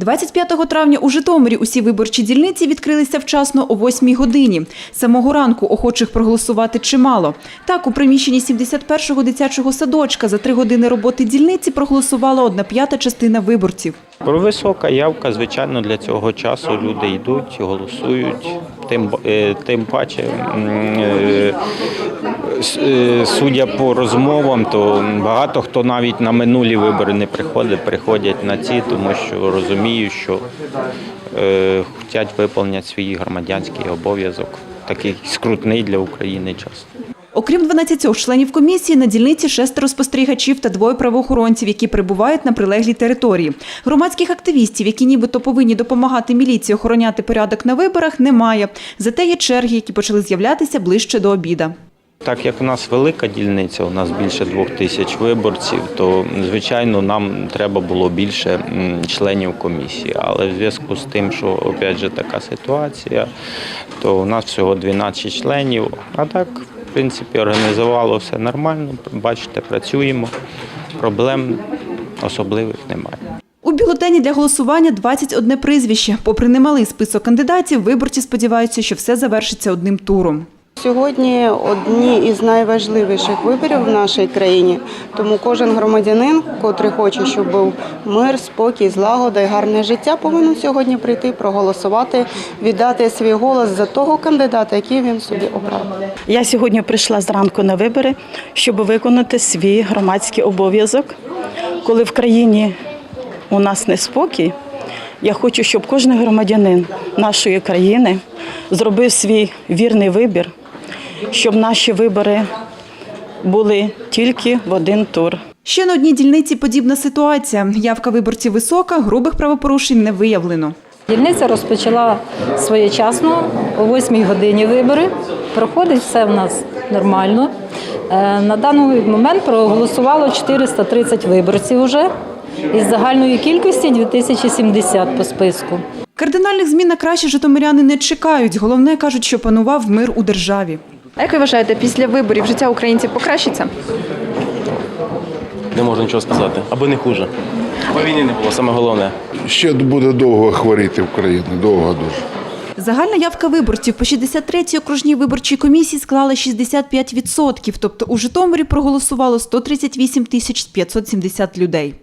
25 травня у Житомирі усі виборчі дільниці відкрилися вчасно о 8 годині. Самого ранку охочих проголосувати чимало. Так, у приміщенні 71-го дитячого садочка за три години роботи дільниці проголосувала одна п'ята частина виборців. Про висока явка, звичайно, для цього часу люди йдуть, голосують. Тим, е, тим паче, е, судя по розмовам, то багато хто навіть на минулі вибори не приходить, приходять на ці, тому що розуміють, що е, хочуть виповнити свій громадянський обов'язок, такий скрутний для України час. Окрім 12 членів комісії, на дільниці шестеро спостерігачів та двоє правоохоронців, які перебувають на прилеглій території. Громадських активістів, які нібито повинні допомагати міліції охороняти порядок на виборах, немає. Зате є черги, які почали з'являтися ближче до обіда. Так як у нас велика дільниця, у нас більше двох тисяч виборців, то звичайно нам треба було більше членів комісії. Але в зв'язку з тим, що опять же така ситуація, то у нас всього 12 членів. А так, в принципі, організувало все нормально. Бачите, працюємо. Проблем особливих немає. У бюлетені для голосування 21 прізвище. Попри немалий список кандидатів, виборці сподіваються, що все завершиться одним туром. Сьогодні одні із найважливіших виборів в нашій країні, тому кожен громадянин, котрий хоче, щоб був мир, спокій, злагода і гарне життя, повинен сьогодні прийти, проголосувати, віддати свій голос за того кандидата, який він собі обрав. Я сьогодні прийшла зранку на вибори, щоб виконати свій громадський обов'язок. Коли в країні у нас неспокій, я хочу, щоб кожен громадянин нашої країни зробив свій вірний вибір, щоб наші вибори були тільки в один тур. Ще на одній дільниці подібна ситуація. Явка виборців висока, грубих правопорушень не виявлено. Дільниця розпочала своєчасно о 8 годині вибори. Проходить все в нас нормально. Е, На даний момент проголосувало 430 виборців вже із загальної кількості 2070 по списку. Кардинальних змін на краще житомиряни не чекають. Головне кажуть, що панував мир у державі. А як ви вважаєте, після виборів життя українців покращиться? Не можна нічого сказати, аби не хуже. Бо війни не було, саме головне. Ще буде довго хворіти в країні, довго дуже. Загальна явка виборців по 63-й окружній виборчій комісії склала 65%, тобто у Житомирі проголосувало 138 тисяч 570 людей.